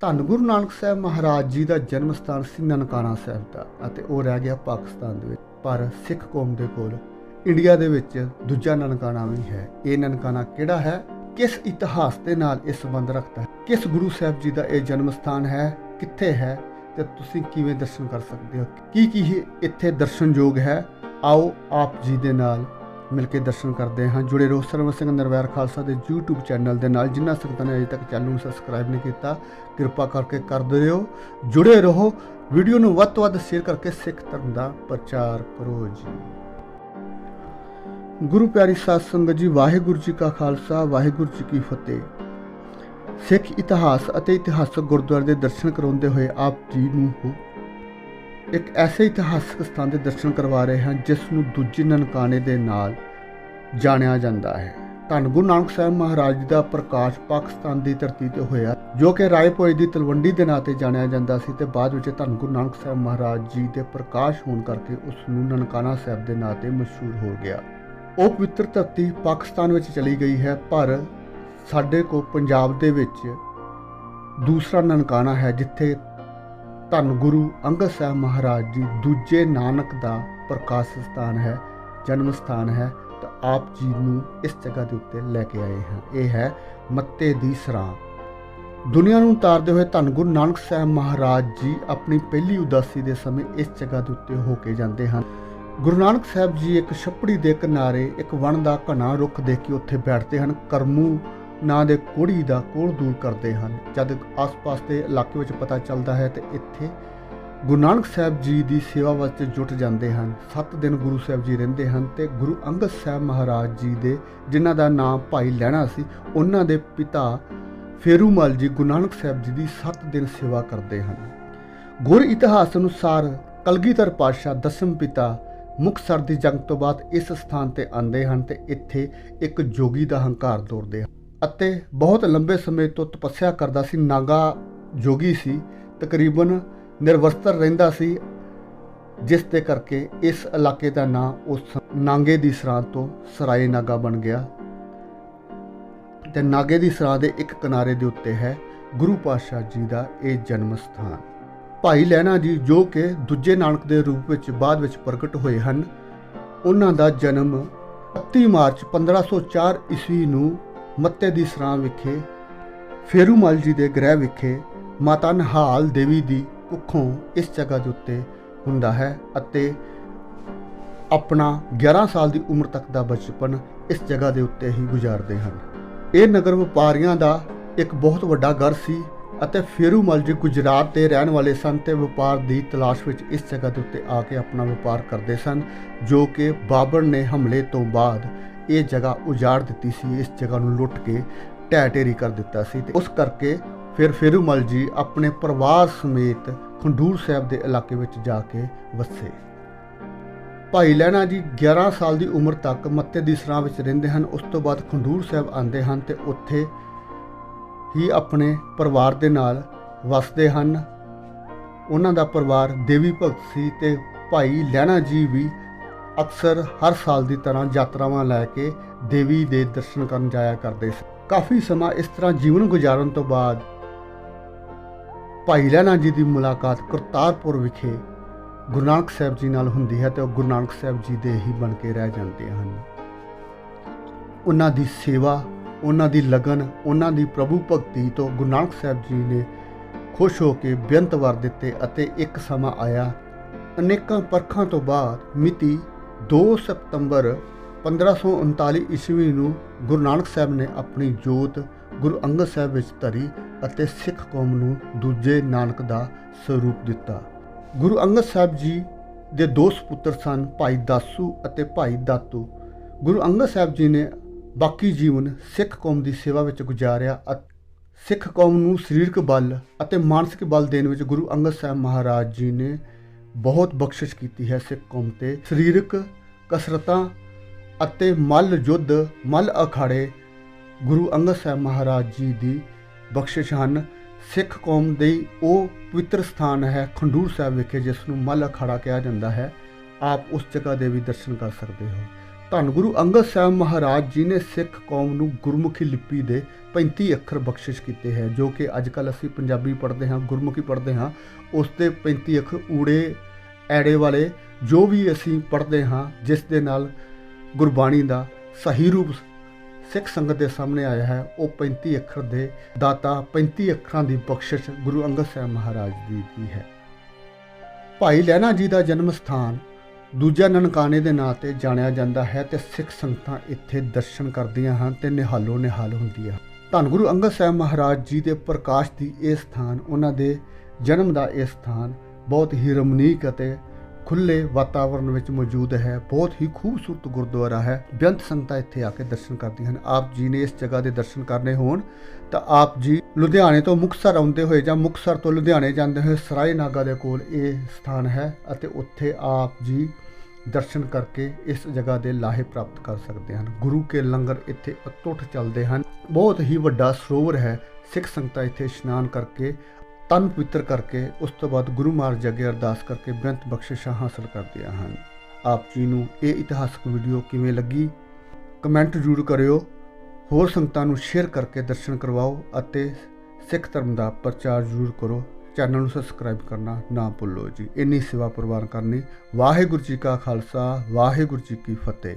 ਧੰਨ ਗੁਰੂ ਨਾਨਕ ਸਾਹਿਬ ਮਹਾਰਾਜ ਜੀ ਦਾ ਜਨਮ ਸਥਾਨ ਸੀ ਨਨਕਾਣਾ ਸਾਹਿਬ ਦਾ ਅਤੇ ਉਹ ਰਹਿ ਗਿਆ ਪਾਕਿਸਤਾਨ ਦੇ ਵਿੱਚ। ਪਰ ਸਿੱਖ ਕੌਮ ਦੇ ਕੋਲ ਇੰਡੀਆ ਦੇ ਵਿੱਚ ਦੂਜਾ ਨਨਕਾਣਾ ਵੀ ਹੈ। ਇਹ ਨਨਕਾਣਾ ਕਿਹੜਾ ਹੈ? ਕਿਸ ਇਤਿਹਾਸ ਦੇ ਨਾਲ ਇਹ ਸੰਬੰਧ ਰੱਖਦਾ ਹੈ? ਕਿਸ ਗੁਰੂ ਸਾਹਿਬ ਜੀ ਦਾ ਇਹ ਜਨਮ ਸਥਾਨ ਹੈ? ਕਿੱਥੇ ਹੈ? ਤੇ ਤੁਸੀਂ ਕਿਵੇਂ ਦਰਸ਼ਨ ਕਰ ਸਕਦੇ ਹੋ? ਕੀ ਕੀ ਇੱਥੇ ਦਰਸ਼ਨਯੋਗ ਹੈ? ਆਓ ਆਪ ਜੀ ਦੇ ਨਾਲ ਮਿਲ ਕੇ ਦਰਸ਼ਨ ਕਰਦੇ ਹਾਂ। ਜੁੜੇ ਰਹੋ ਸਰਵ ਸਿੰਘ ਨਰਵੈਰ ਖਾਲਸਾ ਦੇ YouTube ਚੈਨਲ ਦੇ ਨਾਲ, ਜਿਨ੍ਹਾਂ ਸੰਗਤਾਂ ਨੇ ਅਜੇ ਤੱਕ ਚੈਨਲ ਨੂੰ ਸਬਸਕ੍ਰਾਈਬ ਨਹੀਂ ਕੀਤਾ। ਕਿਰਪਾ ਕਰਕੇ ਕਰ ਦਿਓ ਜੁੜੇ ਰਹੋ। ਵੀਡੀਓ ਨੂੰ ਵੱਧ ਤੋਂ ਵੱਧ ਸ਼ੇਅਰ ਕਰਕੇ ਸਿੱਖ ਧਰਮ ਦਾ ਪ੍ਰਚਾਰ ਕਰੋ ਜੀ। ਗੁਰੂ ਪਿਆਰੀ ਸਾਧ ਸੰਗਤ ਜੀ, ਵਾਹਿਗੁਰੂ ਜੀ ਕਾ ਖਾਲਸਾ, ਵਾਹਿਗੁਰੂ ਜੀ ਕੀ ਫਤਿਹ। ਸਿੱਖ ਇਤਿਹਾਸ ਅਤੇ ਇਤਿਹਾਸਕ ਗੁਰਦੁਆਰੇ ਦੇ ਦਰਸ਼ਨ ਕਰਾਉਂਦੇ ਹੋਏ ਆਪ ਜੀ ਨੂੰ ਇੱਕ ਐਸੇ ਇਤਿਹਾਸਕ ਸਥਾਨ ਦੇ ਦਰਸ਼ਨ ਕਰਵਾ ਰਹੇ ਹਾਂ, ਜਿਸ ਨੂੰ ਦੂਜੇ ਨਨਕਾਣੇ ਦੇ ਨਾਲ ਜਾਣਿਆ ਜਾਂਦਾ ਹੈ। ਧੰਨ ਗੁਰੂ ਨਾਨਕ ਸਾਹਿਬ ਮਹਾਰਾਜ ਜੀ ਦਾ ਪ੍ਰਕਾਸ਼ ਪਾਕਿਸਤਾਨ ਦੀ ਧਰਤੀ ਤੇ ਹੋਇਆ, ਜੋ ਕਿ ਰਾਏਪੁਰ ਦੀ ਤਲਵੰਡੀ ਦੇ ਨਾਂ ਤੇ ਜਾਣਿਆ ਜਾਂਦਾ ਸੀ ਤੇ ਬਾਅਦ ਵਿੱਚ ਧੰਨ ਗੁਰੂ ਨਾਨਕ ਸਾਹਿਬ ਮਹਾਰਾਜ ਜੀ ਦੇ ਪ੍ਰਕਾਸ਼ ਹੋਣ ਕਰਕੇ ਉਸ ਨੂੰ ਨਨਕਾਣਾ ਸਾਹਿਬ ਦੇ ਨਾਂ ਤੇ ਮਸ਼ਹੂਰ ਹੋ ਗਿਆ। ਉਹ ਪਵਿੱਤਰ ਧਰਤੀ ਪਾਕਿਸਤਾਨ ਵਿੱਚ ਚਲੀ ਗਈ ਹੈ, ਪਰ ਸਾਡੇ ਕੋ ਪੰਜਾਬ ਦੇ ਵਿੱਚ ਦੂਸਰਾ ਨਨਕਾਣਾ ਹੈ, ਜਿੱਥੇ ਧੰਨ ਗੁਰੂ ਅੰਗਦ ਸਾਹਿਬ ਮਹਾਰਾਜ ਜੀ ਦੂਜੇ ਨਾਨਕ ਦਾ ਪ੍ਰਕਾਸ਼ ਸਥਾਨ ਹੈ, ਜਨਮ ਸਥਾਨ ਹੈ। ਆਪ ਜੀ ਨੂੰ ਇਸ ਜਗ੍ਹਾ ਦੇ ਉੱਤੇ ਲੈ ਕੇ ਆਏ ਹਾਂ ਇਹ ਹੈ ਮੱਤੇ ਦੀ ਸਰਾਂ। ਦੁਨੀਆ ਨੂੰ ਉਤਾਰਦੇ ਹੋਏ ਧੰਨ ਗੁਰੂ ਨਾਨਕ ਸਾਹਿਬ ਮਹਾਰਾਜ ਜੀ ਆਪਣੀ ਪਹਿਲੀ ਉਦਾਸੀ ਦੇ ਸਮੇਂ ਇਸ ਜਗ੍ਹਾ ਦੇ ਉੱਤੇ ਹੋ ਕੇ ਜਾਂਦੇ ਹਨ। ਗੁਰੂ ਨਾਨਕ ਸਾਹਿਬ ਜੀ ਇੱਕ ਛੱਪੜੀ ਦੇ ਕਿਨਾਰੇ ਇੱਕ ਵਣ ਦਾ ਘਣਾ ਰੁੱਖ ਦੇਖ ਕੇ ਉੱਥੇ ਬੈਠਦੇ ਹਨ। ਕਰਮੂ ਨਾਂ ਦੇ ਕੋੜੀ ਦਾ ਕੋਲ ਦੂਰ ਕਰਦੇ ਹਨ। ਜਦ ਆਸ-ਪਾਸ ਦੇ ਇਲਾਕੇ ਵਿੱਚ ਪਤਾ ਚੱਲਦਾ ਹੈ ਤੇ ਇੱਥੇ ਗੁਰੂ ਨਾਨਕ ਸਾਹਿਬ ਜੀ ਦੀ ਸੇਵਾ ਵਾਸਤੇ ਜੁਟ ਜਾਂਦੇ ਹਨ। 7 ਦਿਨ ਗੁਰੂ ਸਾਹਿਬ ਜੀ ਰਹਿੰਦੇ ਹਨ ਤੇ ਗੁਰੂ ਅੰਗਦ ਸਾਹਿਬ ਮਹਾਰਾਜ ਜੀ ਦੇ, ਜਿਨ੍ਹਾਂ ਦਾ ਨਾਮ ਭਾਈ ਲੈਣਾ ਸੀ, ਉਹਨਾਂ ਦੇ ਪਿਤਾ ਫੇਰੂਮਲ ਜੀ ਗੁਰੂ ਨਾਨਕ ਸਾਹਿਬ ਜੀ ਦੀ 7 ਦਿਨ ਸੇਵਾ ਕਰਦੇ ਹਨ। ਗੁਰ ਇਤਿਹਾਸ ਅਨੁਸਾਰ ਕਲਗੀਧਰ ਪਾਤਸ਼ਾਹ ਦਸਮ ਪਿਤਾ ਮੁਕਤਸਰ ਦੀ ਜੰਗ ਤੋਂ ਬਾਅਦ ਇਸ ਸਥਾਨ ਤੇ ਆਉਂਦੇ ਹਨ ਤੇ ਇੱਥੇ ਇੱਕ ਜੋਗੀ ਦਾ ਹੰਕਾਰ ਤੋੜਦੇ ਹਨ ਅਤੇ ਬਹੁਤ ਲੰਬੇ ਸਮੇਂ ਤੋਂ ਤਪੱਸਿਆ ਕਰਦਾ ਸੀ। ਨਾਗਾ ਜੋਗੀ ਸੀ। ਤਕਰੀਬਨ ਨਿਰਵਸਤਰ ਰਹਿੰਦਾ ਸੀ, ਜਿਸ ਦੇ ਕਰਕੇ ਇਸ ਇਲਾਕੇ ਦਾ ਨਾਂ ਉਸ ਨਾਗੇ ਦੀ ਸਰਾਂ ਤੋਂ ਸਰਾਏ ਨਾਗਾ ਬਣ ਗਿਆ। ਤੇ ਨਾਗੇ ਦੀ ਸਰਾਂ ਦੇ ਇੱਕ ਕਿਨਾਰੇ ਦੇ ਉੱਤੇ ਹੈ ਗੁਰੂ ਪਾਤਸ਼ਾਹ ਜੀ ਦਾ ਇਹ ਜਨਮ ਸਥਾਨ। ਭਾਈ ਲੈਣਾ ਜੀ ਜੋ ਕਿ ਦੂਜੇ ਨਾਨਕ ਦੇ ਰੂਪ ਵਿੱਚ ਬਾਅਦ ਵਿੱਚ ਪ੍ਰਗਟ ਹੋਏ ਹਨ, ਉਹਨਾਂ ਦਾ ਜਨਮ 31 ਮਾਰਚ 1504 ਈਸਵੀ ਨੂੰ ਮੱਤੇ ਦੀ ਸਰਾਂ ਵਿਖੇ ਫੇਰੂਮਲ ਜੀ ਦੇ ਗ੍ਰਹਿ ਵਿਖੇ ਮਾਤਾ ਨਹਾਲ ਦੇਵੀ ਦੀ ਕੁੱਖੋਂ ਇਸ ਜਗ੍ਹਾ ਦੇ ਉੱਤੇ ਹੁੰਦਾ ਹੈ ਅਤੇ ਆਪਣਾ 11 ਸਾਲ ਦੀ ਉਮਰ ਤੱਕ ਦਾ ਬਚਪਨ ਇਸ ਜਗ੍ਹਾ ਦੇ ਉੱਤੇ ਹੀ ਗੁਜ਼ਾਰਦੇ ਹਨ। ਇਹ ਨਗਰ ਵਪਾਰੀਆਂ ਦਾ ਇੱਕ ਬਹੁਤ ਵੱਡਾ ਘਰ ਸੀ ਅਤੇ ਫੇਰੂਮਲ ਜੀ ਗੁਜਰਾਤ ਦੇ ਰਹਿਣ ਵਾਲੇ ਸਨ ਤੇ ਵਪਾਰ ਦੀ ਤਲਾਸ਼ ਵਿੱਚ ਇਸ ਜਗ੍ਹਾ ਦੇ ਉੱਤੇ ਆ ਕੇ ਆਪਣਾ ਵਪਾਰ ਕਰਦੇ ਸਨ, ਜੋ ਕਿ ਬਾਬਰ ਨੇ ਹਮਲੇ ਤੋਂ ਬਾਅਦ ਇਹ ਜਗ੍ਹਾ ਉਜਾੜ ਦਿੱਤੀ ਸੀ, ਇਸ ਜਗ੍ਹਾ ਨੂੰ ਲੁੱਟ ਕੇ ਢਹਿ ਢੇਰੀ ਕਰ ਦਿੱਤਾ ਸੀ ਤੇ ਉਸ ਕਰਕੇ ਫਿਰ ਫੇਰੂਮਲ ਜੀ ਆਪਣੇ ਪਰਿਵਾਰ ਸਮੇਤ ਖੰਡੂਰ ਸਾਹਿਬ ਦੇ ਇਲਾਕੇ ਵਿੱਚ ਜਾ ਕੇ ਵਸੇ। ਭਾਈ ਲੈਣਾ ਜੀ 11 ਸਾਲ ਦੀ ਉਮਰ ਤੱਕ ਮੱਤੇ ਦੀ ਸਰਾਂ ਵਿੱਚ ਰਹਿੰਦੇ ਹਨ। ਉਸ ਤੋਂ ਬਾਅਦ ਖੰਡੂਰ ਸਾਹਿਬ ਆਉਂਦੇ ਹਨ ਤੇ ਉੱਥੇ ਹੀ ਆਪਣੇ ਪਰਿਵਾਰ ਦੇ ਨਾਲ ਵਸਦੇ ਹਨ। ਉਹਨਾਂ ਦਾ ਪਰਿਵਾਰ ਦੇਵੀ ਭਗਤ ਸੀ ਤੇ ਭਾਈ ਲੈਣਾ ਜੀ ਵੀ ਅਕਸਰ ਹਰ ਸਾਲ ਦੀ ਤਰ੍ਹਾਂ ਯਾਤਰਾਵਾਂ ਲੈ ਕੇ ਦੇਵੀ ਦੇ ਦਰਸ਼ਨ ਕਰਨ ਜਾਇਆ ਕਰਦੇ ਸੀ। ਕਾਫੀ ਸਮਾਂ ਇਸ ਤਰ੍ਹਾਂ ਜੀਵਨ ਗੁਜ਼ਾਰਨ ਤੋਂ ਬਾਅਦ ਭਾਈ ਲਹਿਣਾ ਜੀ ਦੀ ਮੁਲਾਕਾਤ ਕਰਤਾਰਪੁਰ ਵਿਖੇ ਗੁਰੂ ਨਾਨਕ ਸਾਹਿਬ ਜੀ ਨਾਲ ਹੁੰਦੀ ਹੈ ਤੇ ਉਹ ਗੁਰੂ ਨਾਨਕ ਸਾਹਿਬ ਜੀ ਦੇ ਹੀ ਬਣ ਕੇ ਰਹਿ ਜਾਂਦੇ ਹਨ। ਉਹਨਾਂ ਦੀ ਸੇਵਾ, ਉਹਨਾਂ ਦੀ ਲਗਨ, ਉਹਨਾਂ ਦੀ ਪ੍ਰਭੂ ਭਗਤੀ ਤੋਂ ਗੁਰੂ ਨਾਨਕ ਸਾਹਿਬ ਜੀ ਨੇ ਖੁਸ਼ ਹੋ ਕੇ ਬੇਅੰਤ ਵਰ ਦਿੱਤੇ ਅਤੇ ਇੱਕ ਸਮਾਂ ਆਇਆ। ਅਨੇਕਾਂ ਪਰਖਾਂ ਤੋਂ ਬਾਅਦ ਮਿਤੀ 2 ਸਤੰਬਰ 1539 ਈਸਵੀ ਨੂੰ ਗੁਰੂ ਨਾਨਕ ਸਾਹਿਬ ਨੇ ਆਪਣੀ ਜੋਤ ਗੁਰੂ ਅੰਗਦ ਸਾਹਿਬ ਵਿੱਚ ਧਰੀ ਅਤੇ ਸਿੱਖ ਕੌਮ ਨੂੰ ਦੂਜੇ ਨਾਨਕ ਦਾ ਸਰੂਪ ਦਿੱਤਾ। ਗੁਰੂ ਅੰਗਦ ਸਾਹਿਬ ਜੀ ਦੇ ਦੋ ਸੁਪੁੱਤਰ ਸਨ, ਭਾਈ ਦਾਸੂ ਅਤੇ ਭਾਈ ਦਾਤੂ। ਗੁਰੂ ਅੰਗਦ ਸਾਹਿਬ ਜੀ ਨੇ ਬਾਕੀ ਜੀਵਨ ਸਿੱਖ ਕੌਮ ਦੀ ਸੇਵਾ ਵਿੱਚ ਗੁਜ਼ਾਰਿਆ ਅਤੇ, ਸਿੱਖ ਕੌਮ ਨੂੰ ਸਰੀਰਕ ਬਲ ਅਤੇ ਮਾਨਸਿਕ ਬਲ ਦੇਣ ਵਿੱਚ ਗੁਰੂ ਅੰਗਦ ਸਾਹਿਬ ਮਹਾਰਾਜ ਜੀ ਨੇ ਬਹੁਤ ਬਖਸ਼ਿਸ਼ ਕੀਤੀ ਹੈ ਸਿੱਖ ਕੌਮ ਤੇ। ਸਰੀਰਕ ਕਸਰਤਾਂ ਅਤੇ ਮੱਲ ਯੁੱਧ, ਮੱਲ ਅਖਾੜੇ ਗੁਰੂ ਅੰਗਦ ਸਾਹਿਬ ਮਹਾਰਾਜ ਜੀ ਦੀ ਬਖਸ਼ਿਸ਼ ਹਨ। ਸਿੱਖ ਕੌਮ ਦੇ ਉਹ ਪਵਿੱਤਰ ਸਥਾਨ ਹੈ, ਖੰਡੂਰ ਸਾਹਿਬ ਵਿਖੇ ਜਿਸ ਨੂੰ ਮੱਲ ਅਖਾੜਾ ਕਿਹਾ ਜਾਂਦਾ ਹੈ। ਆਪ ਉਸ ਜਗ੍ਹਾ ਦੇ ਵੀ ਦਰਸ਼ਨ ਕਰ ਸਕਦੇ ਹੋ। ਧੰਨ ਗੁਰੂ ਅੰਗਦ ਸਾਹਿਬ ਮਹਾਰਾਜ ਜੀ ਨੇ ਸਿੱਖ ਕੌਮ ਨੂੰ ਗੁਰਮੁਖੀ ਲਿਪੀ ਦੇ 35 ਅੱਖਰ ਬਖਸ਼ਿਸ਼ ਕੀਤੇ ਹੈ, ਜੋ ਕਿ ਅੱਜ ਕੱਲ ਅਸੀਂ ਪੰਜਾਬੀ ਪੜ੍ਹਦੇ ਹਾਂ, ਗੁਰਮੁਖੀ ਪੜ੍ਹਦੇ ਹਾਂ। ਉਸ ਦੇ 35 ਅੱਖਰ ਊੜੇ, ਐੜੇ ਵਾਲੇ, ਜੋ ਵੀ ਅਸੀਂ ਪੜ੍ਹਦੇ ਹਾਂ, ਜਿਸ ਦੇ ਨਾਲ ਗੁਰਬਾਣੀ ਦਾ ਸਹੀ ਰੂਪ ਸਿੱਖ ਸੰਗਤ ਦੇ ਸਾਹਮਣੇ ਆਇਆ ਹੈ, ਉਹ 35 ਅੱਖਰ ਦੇ ਦਾਤਾ 35 ਅੱਖਰਾਂ ਦੀ ਬਖਸ਼ਿਸ਼ ਗੁਰੂ ਅੰਗਦ ਸਾਹਿਬ ਮਹਾਰਾਜ ਜੀ ਦੀ ਹੈ। ਭਾਈ ਲਹਿਣਾ ਜੀ ਦਾ ਜਨਮ ਸਥਾਨ ਦੂਜਾ ਨਨਕਾਣੇ ਦੇ ਨਾਂ ਤੇ ਜਾਣਿਆ ਜਾਂਦਾ ਹੈ ਤੇ ਸਿੱਖ ਸੰਗਤਾਂ ਇੱਥੇ ਦਰਸ਼ਨ ਕਰਦੀਆਂ ਹਨ ਤੇ ਨਿਹਾਲੋ ਨਿਹਾਲ ਹੁੰਦੀਆਂ ਧੰਨ ਗੁਰੂ ਅੰਗਦ ਸਾਹਿਬ ਮਹਾਰਾਜ ਜੀ ਦੇ ਪ੍ਰਕਾਸ਼ ਦੀ ਇਹ ਸਥਾਨ, ਉਹਨਾਂ ਦੇ ਜਨਮ ਦਾ ਇਹ ਸਥਾਨ ਬਹੁਤ ਹੀ ਰਮਣੀਕ ਅਤੇ ਖੁੱਲੇ ਵਾਤਾਵਰਣ ਵਿੱਚ ਮੌਜੂਦ ਹੈ। ਬਹੁਤ ਹੀ ਖੂਬਸੂਰਤ ਗੁਰਦੁਆਰਾ ਹੈ। ਬੇਅੰਤ ਸੰਗਤਾਂ ਇੱਥੇ ਆ ਕੇ ਦਰਸ਼ਨ ਕਰਦੀਆਂ ਹਨ। ਆਪ ਜੀ ਨੇ ਇਸ ਜਗ੍ਹਾ ਦੇ ਦਰਸ਼ਨ ਕਰਨੇ ਹੋਣ, ਤਾਂ ਆਪ ਜੀ ਲੁਧਿਆਣੇ ਤੋਂ ਮੁਕਤਸਰ ਆਉਂਦੇ ਹੋਏ ਜਾਂ ਮੁਕਤਸਰ ਤੋਂ ਲੁਧਿਆਣੇ ਜਾਂਦੇ ਹੋਏ ਸਰਾਏ ਨਾਗਾ ਦੇ ਕੋਲ ਇਹ ਸਥਾਨ ਹੈ ਅਤੇ ਉੱਥੇ ਆਪ ਜੀ ਦਰਸ਼ਨ ਕਰਕੇ ਇਸ ਜਗ੍ਹਾ ਦੇ ਲਾਹੇ ਪ੍ਰਾਪਤ ਕਰ ਸਕਦੇ ਹਨ। ਗੁਰੂ ਕੇ ਲੰਗਰ ਇੱਥੇ ਅਟੁੱਟ ਚੱਲਦੇ ਹਨ। ਬਹੁਤ ਹੀ ਵੱਡਾ ਸਰੋਵਰ ਹੈ। ਸਿੱਖ ਸੰਗਤਾਂ ਇੱਥੇ ਇਸ਼ਨਾਨ ਕਰਕੇ ਤਨ ਪਵਿੱਤਰ ਕਰਕੇ ਉਸ ਤੋਂ ਬਾਅਦ ਗੁਰੂ ਮਹਾਰਾਜ ਅੱਗੇ ਅਰਦਾਸ ਕਰਕੇ ਬੇਅੰਤ ਬਖਸ਼ਿਸ਼ਾਂ ਹਾਸਲ ਕਰਦੀਆਂ ਹਨ। ਆਪ ਜੀ ਨੂੰ ਇਹ ਇਤਿਹਾਸਕ ਵੀਡੀਓ ਕਿਵੇਂ ਲੱਗੀ? ਕਮੈਂਟ ਜ਼ਰੂਰ ਕਰਿਓ। ਹੋਰ ਸੰਗਤਾਂ ਨੂੰ ਸ਼ੇਅਰ ਕਰਕੇ ਦਰਸ਼ਨ ਕਰਵਾਓ ਅਤੇ ਸਿੱਖ ਧਰਮ ਦਾ ਪ੍ਰਚਾਰ ਜ਼ਰੂਰ ਕਰੋ। ਚੈਨਲ ਨੂੰ ਸਬਸਕ੍ਰਾਈਬ ਕਰਨਾ ਨਾ ਭੁੱਲੋ ਜੀ। ਇੰਨੀ ਸੇਵਾ ਪ੍ਰਵਾਨ ਕਰਨੀ ਵਾਹਿਗੁਰੂ ਜੀ ਕਾ ਖਾਲਸਾ, ਵਾਹਿਗੁਰੂ ਜੀ ਕੀ ਫਤਿਹ।